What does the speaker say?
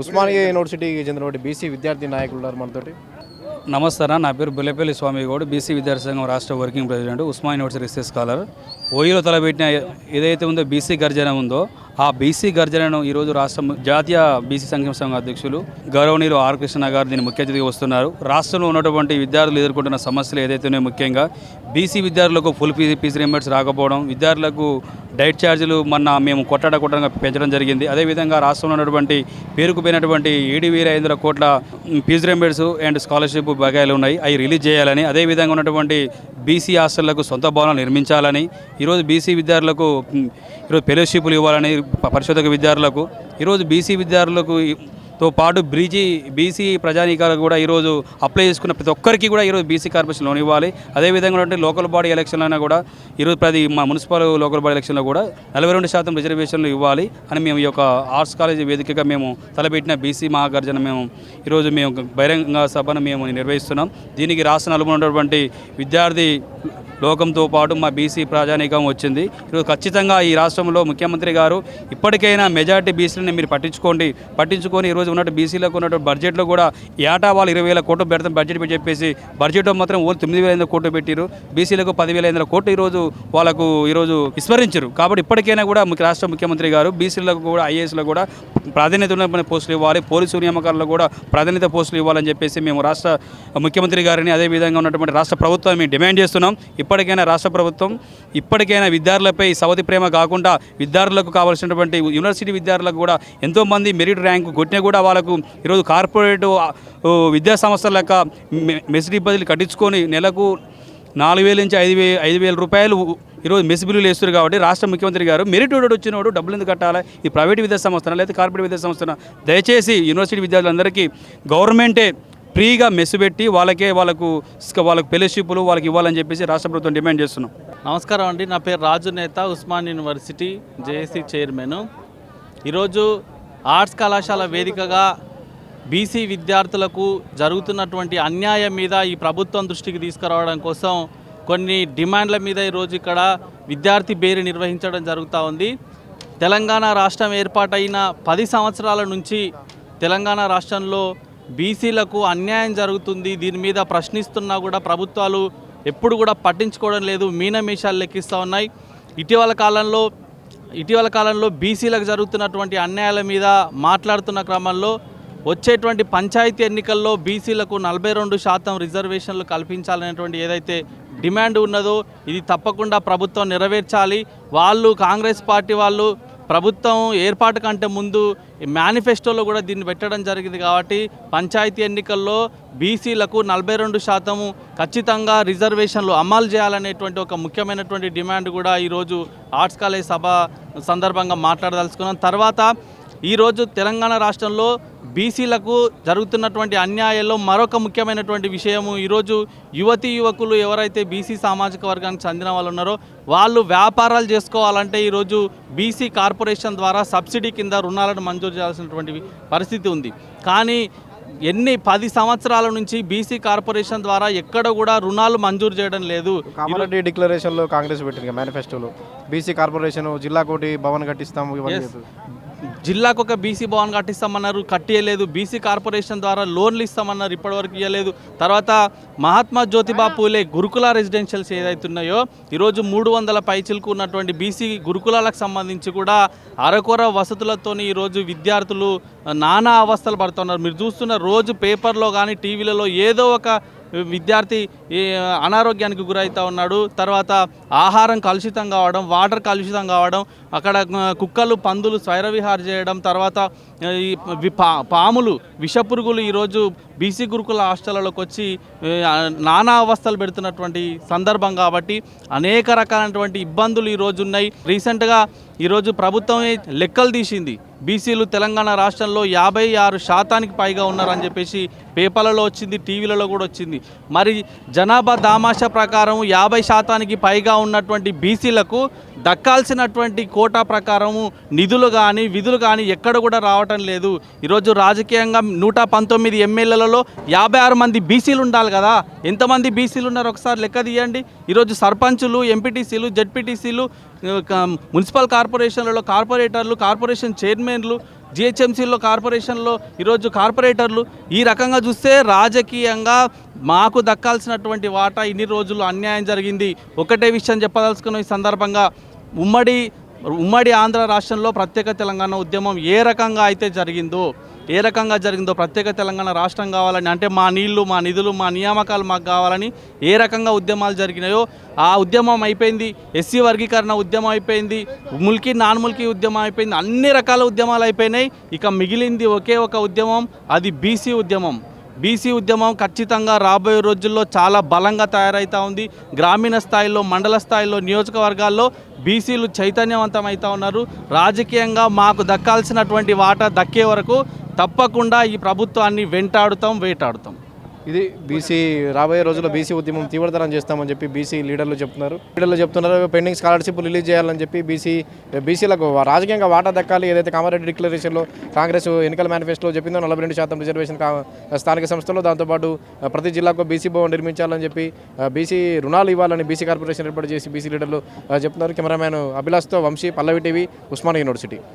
ఉస్మానియా యూనివర్సిటీకి చెందినటువంటి బీసీ విద్యార్థి నాయకులు ఉన్నారు మనతోటి. నమస్కారం నా పేరు బుల్లెపల్లి స్వామి గౌడ్ బీసీ విద్యార్థి సంఘం రాష్ట్ర working president Osmania university research scholar. ఓయూలో తలపెట్టిన ఏదైతే ఉందో బీసీ గర్జన ఉందో ఆ బీసీ గర్జనను ఈరోజు రాష్ట్రం జాతీయ బీసీ సంక్షేమ సంఘం అధ్యక్షులు గౌరవనీయులు ఆర్ కృష్ణ గారు దీని ముఖ్య అతిథిగా వస్తున్నారు. రాష్ట్రంలో ఉన్నటువంటి విద్యార్థులు ఎదుర్కొంటున్న సమస్యలు ఏదైతేనే ముఖ్యంగా బీసీ విద్యార్థులకు ఫుల్ ఫీజు ఫీజు రింబర్స్ రాకపోవడం విద్యార్థులకు డైట్ ఛార్జీలు మొన్న మేము కొట్టడ కొట్టడంగా పెంచడం జరిగింది. అదేవిధంగా రాష్ట్రంలో ఉన్నటువంటి పేరుకుపోయినటువంటి ఏడు వేల ఐదు వందల కోట్ల ఫీజు రింబర్స్ అండ్ స్కాలర్షిప్ బకాయిలు ఉన్నాయి. అవి రిలీజ్ చేయాలని అదేవిధంగా ఉన్నటువంటి బీసీ హాస్టళ్ళకు సొంత భవనాలు నిర్మించాలని ఈరోజు బీసీ విద్యార్థులకు ఈరోజు ఫెలోషిప్లు ఇవ్వాలని పరిశోధక విద్యార్థులకు ఈరోజు బీసీ విద్యార్థులకు తో పాటు బీజీ బీసీ ప్రజానీకాలకు కూడా ఈరోజు అప్లై చేసుకున్న ప్రతి ఒక్కరికి కూడా ఈరోజు బీసీ కార్పొరేషన్ లోన్ ఇవ్వాలి. అదేవిధంగా ఉన్నటువంటి లోకల్ బాడీ ఎలక్షన్లైనా కూడా ఈరోజు ప్రతి మా మున్సిపల్ లోకల్ బాడీ ఎలక్షన్లో కూడా నలభై రెండు శాతం రిజర్వేషన్లు ఇవ్వాలి అని మేము ఈ యొక్క ఆర్ట్స్ కాలేజీ వేదికగా మేము తలపెట్టిన బీసీ మహాగర్జన మేము ఈరోజు మేము బహిరంగ సభను మేము నిర్వహిస్తున్నాం. దీనికి రాష్ట్ర నలుగురు ఉన్నటువంటి విద్యార్థి లోకంతో పాటు మా బీసీ ప్రజానీకం వచ్చింది. ఈరోజు ఖచ్చితంగా ఈ రాష్ట్రంలో ముఖ్యమంత్రి గారు ఇప్పటికైనా మెజార్టీ బీసీలని మీరు పట్టించుకోండి. పట్టించుకొని ఈరోజు ఉన్నట్టు బీసీలకు ఉన్నటువంటి బడ్జెట్లో కూడా ఏటా వాళ్ళు ఇరవై వేల కోట్లు పెడతాం బడ్జెట్ పెట్టి చెప్పేసి బడ్జెట్లో మాత్రం ఓన్లీ తొమ్మిది వేల ఐదు కోట్లు పెట్టారు బీసీలకు పదివేల ఐదు కోట్లు ఈరోజు వాళ్ళకు ఈరోజు విస్మరించారు కాబట్టి ఇప్పటికైనా కూడా రాష్ట్ర ముఖ్యమంత్రి గారు బీసీలకు కూడా ఐఏఎస్లో కూడా ప్రాధాన్యత ఉన్న పోస్టులు ఇవ్వాలి. పోలీసు నియామకాల్లో కూడా ప్రాధాన్యత పోస్టులు ఇవ్వాలని చెప్పేసి మేము రాష్ట్ర ముఖ్యమంత్రి గారిని అదేవిధంగా ఉన్నటువంటి రాష్ట్ర ప్రభుత్వం మేము డిమాండ్ చేస్తున్నాం. ఇప్పటికైనా రాష్ట్ర ప్రభుత్వం ఇప్పటికైనా విద్యార్థులపై సవతి ప్రేమ కాకుండా విద్యార్థులకు కావాల్సినటువంటి యూనివర్సిటీ విద్యార్థులకు కూడా ఎంతోమంది మెరిట్ ర్యాంకు కొట్టినా కూడా వాళ్ళకు ఈరోజు కార్పొరేట్ విద్యా సంస్థల లెక్క మె- బదులు కట్టించుకొని నెలకు నాలుగు వేల నుంచి ఐదు వే ఐదు వేల రూపాయలు ఈరోజు మెస్ బిల్లులు వేస్తారు కాబట్టి రాష్ట్ర ముఖ్యమంత్రి గారు మెరిట్ వాడు డబ్బులు ఎందుకు కట్టాలి? ఈ ప్రైవేట్ విద్యా సంస్థన? లేదా కార్పొరేట్ విద్యా సంస్థన? దయచేసి యూనివర్సిటీ విద్యార్థులందరికీ గవర్నమెంటే ఫ్రీగా మెస్ పెట్టి వాళ్ళకే వాళ్ళకు వాళ్ళకు ఫెలోషిప్లు వాళ్ళకి ఇవ్వాలని చెప్పేసి రాష్ట్ర ప్రభుత్వం డిమాండ్ చేస్తున్నాం. నమస్కారం అండి. నా పేరు రాజు నేత ఉస్మాన్ యూనివర్సిటీ జేఏసీ చైర్మన్. ఈరోజు ఆర్ట్స్ కళాశాల వేదికగా బీసీ విద్యార్థులకు జరుగుతున్నటువంటి అన్యాయం మీద ఈ ప్రభుత్వం దృష్టికి తీసుకురావడం కోసం కొన్ని డిమాండ్ల మీద ఈరోజు ఇక్కడ విద్యార్థి బేరీ నిర్వహించడం జరుగుతూ ఉంది. తెలంగాణ రాష్ట్రం ఏర్పాటైన పది సంవత్సరాల నుంచి తెలంగాణ రాష్ట్రంలో బీసీలకు అన్యాయం జరుగుతుంది దీని మీద ప్రశ్నిస్తున్నా కూడా ప్రభుత్వాలు ఎప్పుడు కూడా పట్టించుకోవడం లేదు మీనమేషాలు లెక్కిస్తూ ఉన్నాయి. ఇటీవల కాలంలో ఇటీవల కాలంలో బీసీలకు జరుగుతున్నటువంటి అన్యాయాల మీద మాట్లాడుతున్న క్రమంలో వచ్చేటువంటి పంచాయతీ ఎన్నికల్లో బీసీలకు నలభై రెండు శాతం రిజర్వేషన్లు కల్పించాలనేటువంటి ఏదైతే డిమాండ్ ఉన్నదో ఇది తప్పకుండా ప్రభుత్వం నెరవేర్చాలి. వాళ్ళు కాంగ్రెస్ పార్టీ వాళ్ళు ప్రభుత్వం ఏర్పాటు కంటే ముందు మేనిఫెస్టోలో కూడా దీన్ని పెట్టడం జరిగింది కాబట్టి పంచాయతీ ఎన్నికల్లో బీసీలకు నలభై రెండు శాతము ఖచ్చితంగా రిజర్వేషన్లు అమలు చేయాలనేటువంటి ఒక ముఖ్యమైనటువంటి డిమాండ్ కూడా ఈరోజు ఆర్ట్స్ కాలేజ్ సభ సందర్భంగా మాట్లాడదలుచుకున్నాం. తర్వాత ఈరోజు తెలంగాణ రాష్ట్రంలో బీసీలకు జరుగుతున్నటువంటి అన్యాయంలో మరొక ముఖ్యమైనటువంటి విషయము ఈరోజు యువతీ యువకులు ఎవరైతే బీసీ సామాజిక వర్గానికి చెందిన వాళ్ళు ఉన్నారో వాళ్ళు వ్యాపారాలు చేసుకోవాలంటే ఈరోజు బీసీ కార్పొరేషన్ ద్వారా సబ్సిడీ కింద రుణాలను మంజూరు చేయాల్సినటువంటి పరిస్థితి ఉంది కానీ ఎన్ని పది సంవత్సరాల నుంచి బీసీ కార్పొరేషన్ ద్వారా ఎక్కడ కూడా రుణాలు మంజూరు చేయడం లేదు కామారెడ్డి డిక్లరేషన్లో కాంగ్రెస్ పెట్టింది మేనిఫెస్టోలో బీసీ కార్పొరేషన్ జిల్లా కోటి భవన్ కట్టిస్తాం ఇవన్నీ Yes. చెప్పి. జిల్లాకు ఒక బీసీ భవన్ కట్టిస్తామన్నారు కట్టియలేదు. బీసీ కార్పొరేషన్ ద్వారా లోన్లు ఇస్తామన్నారు ఇప్పటివరకు ఇవ్వలేదు తర్వాత మహాత్మా జ్యోతిబా పూలే గురుకుల రెసిడెన్షియల్స్ ఏదైతే ఉన్నాయో ఈరోజు మూడు వందల పైచిలకు ఉన్నటువంటి బీసీ గురుకులాలకు సంబంధించి కూడా అరకొర వసతులతోని ఈరోజు విద్యార్థులు నానా అవస్థలు పడుతున్నారు. మీరు చూస్తున్న రోజు పేపర్లో కానీ టీవీలలో ఏదో ఒక విద్యార్థి ఈ అనారోగ్యానికి గురవుతూ ఉన్నాడు. తర్వాత ఆహారం కలుషితం కావడం వాటర్ కలుషితం కావడం అక్కడ కుక్కలు పందులు స్వైరవిహార చేయడం తర్వాత ఈ పా పాములు విషపురుగులు ఈరోజు బీసీ గురుకుల హాస్టళ్ళలోకి వచ్చి నానా అవస్థలు పెడుతున్నటువంటి సందర్భం కాబట్టి అనేక రకాలైనటువంటి ఇబ్బందులు ఈరోజు ఉన్నాయి. రీసెంట్గా ఈరోజు ప్రభుత్వమే లెక్కలు తీసింది. బీసీలు తెలంగాణ రాష్ట్రంలో యాభై ఆరు శాతానికి పైగా ఉన్నారని చెప్పేసి పేపర్లలో వచ్చింది టీవీలలో కూడా వచ్చింది. మరి జనాభా దామాషా ప్రకారం యాభై శాతానికి పైగా ఉన్నటువంటి బీసీలకు దక్కాల్సినటువంటి కోటా ప్రకారము నిధులు కానీ విధులు కానీ ఎక్కడ కూడా రావటం లేదు. ఈరోజు రాజకీయంగా నూట పంతొమ్మిది ఎమ్మెల్యేలలో యాభై ఆరు మంది బీసీలు ఉండాలి కదా. ఎంతమంది బీసీలు ఉన్నారు ఒకసారి లెక్క తీయండి. ఈరోజు సర్పంచులు ఎంపీటీసీలు జడ్పీటీసీలు మున్సిపల్ కార్పొరేషన్లలో కార్పొరేటర్లు కార్పొరేషన్ చైర్మన్లు జిహెచ్ఎంసీలో కార్పొరేషన్లో ఈరోజు కార్పొరేటర్లు. ఈ రకంగా చూస్తే రాజకీయంగా మాకు దక్కాల్సినటువంటి వాటా ఇన్ని రోజులు అన్యాయం జరిగింది. ఒకటే విషయం చెప్పదలుచుకున్న ఈ సందర్భంగా ఉమ్మడి ఉమ్మడి ఆంధ్ర రాష్ట్రంలో ప్రత్యేక తెలంగాణ ఉద్యమం ఏ రకంగా అయితే జరిగిందో ఏ రకంగా జరిగిందో ప్రత్యేక తెలంగాణ రాష్ట్రం కావాలని అంటే మా నీళ్ళు మా నిధులు మా నియామకాలు మాకు కావాలని ఏ రకంగా ఉద్యమాలు జరిగినాయో ఆ ఉద్యమం అయిపోయింది ఎస్సీ వర్గీకరణ ఉద్యమం అయిపోయింది ముల్కీ నాన్ ముల్కీ ఉద్యమం అయిపోయింది అన్ని రకాల ఉద్యమాలు అయిపోయినాయి. ఇక మిగిలింది ఒకే ఒక ఉద్యమం అది బీసీ ఉద్యమం. బీసీ ఉద్యమం ఖచ్చితంగా రాబోయే రోజుల్లో చాలా బలంగా తయారవుతూ ఉంది. గ్రామీణ స్థాయిలో మండల స్థాయిలో నియోజకవర్గాల్లో బీసీలు చైతన్యవంతమవుతా ఉన్నారు. రాజకీయంగా మాకు దక్కాల్సినటువంటి వాటా దక్కే వరకు తప్పకుండా ఈ ప్రభుత్వాన్ని వెంటాడుతాం వేటాడుతాం. ఇది బీసీ రాబోయే రోజుల్లో బీసీ ఉద్యమం తీవ్రతరం చేస్తామని చెప్పి బీసీ లీడర్లు చెప్తున్నారు. లీడర్లు చెప్తున్నారు పెండింగ్ స్కాలర్షిప్ రిలీజ్ చేయాలని చెప్పి బీసీ బీసీలకు రాజకీయంగా వాటా దక్కాలి. ఏదైతే కామారెడ్డి డిక్లరేషన్లో కాంగ్రెస్ ఎన్నికల మేనిఫెస్టోలో చెప్పిందో నలభై రెండు శాతం రిజర్వేషన్ స్థానిక సంస్థలు దాంతోపాటు ప్రతి జిల్లాకు బీసీ భవన్ నిర్మించాలని చెప్పి బీసీ రుణాలు ఇవ్వాలని బీసీ కార్పొరేషన్ ఏర్పాటు చేసి బీసీ లీడర్లు చెప్తున్నారు. కెమెరామ్యాన్ అభిలాష్తో వంశీ పల్లవి టీవీ ఉస్మాన్ యూనివర్సిటీ.